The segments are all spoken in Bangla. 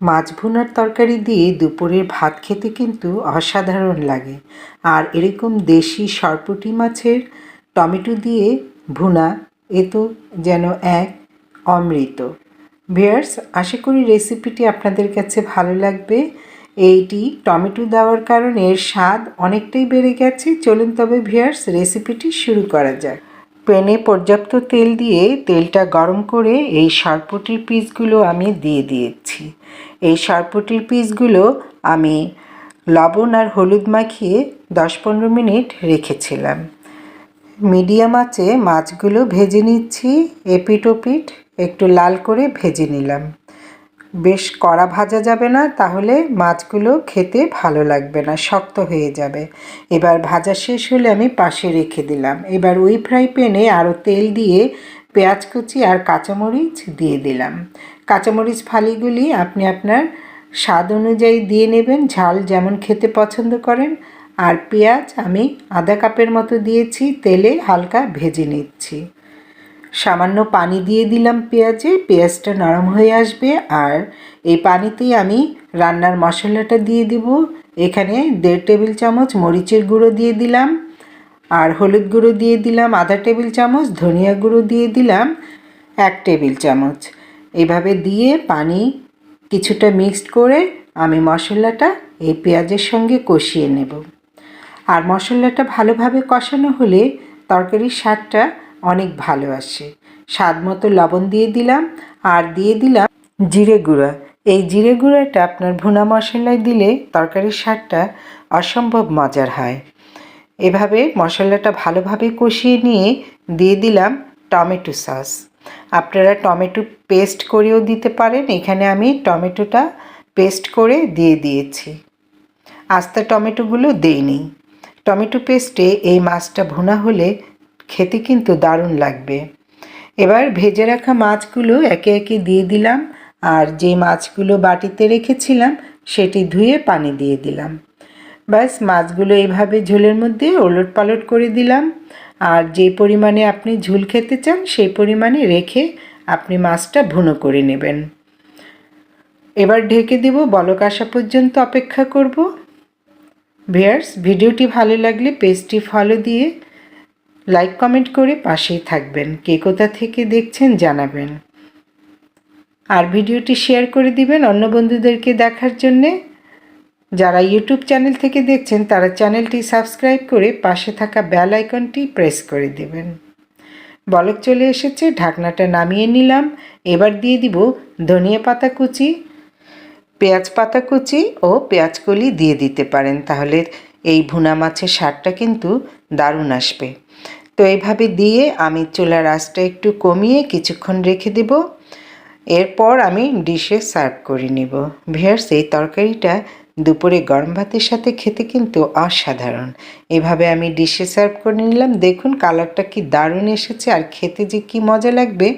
মাছ ভুনার তরকারি দিয়ে দুপুরের ভাত খেতে কিন্তু অসাধারণ লাগে। আর এরকম দেশি সরপুঁটি মাছের টমেটো দিয়ে ভুনা, এ তো যেন এক অমৃত। ভিয়ার্স আশা করি রেসিপিটি আপনাদের কাছে ভালো লাগবে। এইটি টমেটো দেওয়ার কারণে এর স্বাদ অনেকটাই বেড়ে গেছে। চলুন তবে ভিয়ার্স রেসিপিটি শুরু করা যাক। প্যানে পর্যাপ্ত তেল দিয়ে তেলটা গরম করে এই সরপুটির পিসগুলো আমি দিয়ে দিয়েছি। এই সরপুটির পিসগুলো আমি লবণ আর হলুদ মাখিয়ে দশ পনেরো মিনিট রেখেছিলাম। মিডিয়াম আঁচে মাছগুলো ভেজে নিচ্ছি, এপিট ওপিট, একটু লাল করে ভেজে নিলাম। বেশ কড়া ভাজা যাবে না, তাহলে মাছগুলো খেতে ভালো লাগবে না, শক্ত হয়ে যাবে। এবার ভাজা শেষ হলে আমি পাশে রেখে দিলাম। এবার ওই ফ্রাই প্যানে আরও তেল দিয়ে পেঁয়াজ কুচি আর কাঁচামরিচ দিয়ে দিলাম। কাঁচামরিচ ফালিগুলি আপনি আপনার স্বাদ অনুযায়ী দিয়ে নেবেন, ঝাল যেমন খেতে পছন্দ করেন। আর পেঁয়াজ আমি আধা কাপের মতো দিয়েছি, তেলে হালকা ভেজে নিচ্ছি। সামান্য পানি দিয়ে দিলাম পেঁয়াজে, পেঁয়াজটা নরম হয়ে আসবে। আর এই পানিতেই আমি রান্নার মশলাটা দিয়ে দিব। এখানে দেড় টেবিল চামচ মরিচের গুঁড়ো দিয়ে দিলাম। আর হলুদ গুঁড়ো দিয়ে দিলাম, আধা টেবিল চামচ ধনিয়া গুঁড়ো দিয়ে দিলাম, এক টেবিল চামচ। এভাবে দিয়ে পানি কিছুটা মিক্সড করে আমি মশলাটা এই পেঁয়াজের সঙ্গে কষিয়ে নেব। আর মশলাটা ভালোভাবে কষানো হলে তরকারির স্বাদটা অনেক ভালো আসে। স্বাদ মতো লবণ দিয়ে দিলাম আর দিয়ে দিলাম জিরে গুঁড়া। এই জিরে গুঁড়াটা আপনার ভুনা মশলায় দিলে তরকারির স্বাদটা অসম্ভব মজার হয়। এভাবে মশলাটা ভালোভাবে কষিয়ে নিয়ে দিয়ে দিলাম টমেটো সস। আপনারা টমেটো পেস্ট করেও দিতে পারেন। এখানে আমি টমেটোটা পেস্ট করে দিয়ে দিয়েছি। আস্তা টমেটোগুলো দেইনি। টমেটো পেস্টে এই মাছটা ভুনা হলে খেতে কিন্তু দারুণ লাগবে। এবার ভেজে রাখা মাছগুলো একে একে দিয়ে দিলাম। আর যে মাছগুলো বাটিতে রেখেছিলাম, সেটি ধুয়ে পানি দিয়ে দিলাম। ব্যাস, মাছগুলো এইভাবে ঝোলের মধ্যে ওলট পালট করে দিলাম। আর যে পরিমাণে আপনি ঝুল খেতে চান, সেই পরিমাণে রেখে আপনি মাছটা ভুনো করে নেবেন। এবার ঢেকে দেব বলক আসা পর্যন্ত অপেক্ষা করব। ভিয়ার্স ভিডিওটি ভালো লাগলে পেজটি ফলো দিয়ে লাইক, কমেন্ট করে পাশেই থাকবেন। কে কোথা থেকে দেখছেন জানাবেন। আর ভিডিওটি শেয়ার করে দিবেন অন্য বন্ধুদেরকে দেখার জন্যে। যারা ইউটিউব চ্যানেল থেকে দেখছেন, তারা চ্যানেলটি সাবস্ক্রাইব করে পাশে থাকা বেল আইকনটি প্রেস করে দেবেন। বলক চলে এসেছে, ঢাকনাটা নামিয়ে নিলাম। এবার দিয়ে দিব ধনিয়া পাতা কুচি, পেঁয়াজ পাতা কুচি ও পেঁয়াজ কলি দিয়ে দিতে পারেন। তাহলে এই ভুনা মাছের স্বাদটা কিন্তু দারুণ আসবে। তো এইভাবে দিয়ে আমি চুলার আঁচটা একটু কমিয়ে কিছুক্ষণ রেখে দেব। এরপর আমি ডিশে সার্ভ করে নিব। ভিয়ার্স এই তরকারিটা দুপুরে গরম ভাতের সাথে খেতে কিন্তু অসাধারণ। এভাবে আমি ডিশে সার্ভ করে নিলাম। দেখুন, কালারটা কি দারুণ এসেছে। আর খেতে যে কি মজা লাগবে,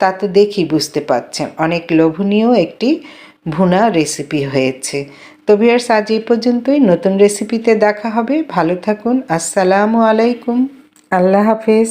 তা তো দেখি বুঝতে পাচ্ছেন অনেক লোভনীয় একটি ভুনা রেসিপি হয়েছে। তো ভিয়ার্স আজ এই পর্যন্তই। নতুন রেসিপিতে দেখা হবে। ভালো থাকুন। আসসালামু আলাইকুম। আল্লাহ হাফেজ।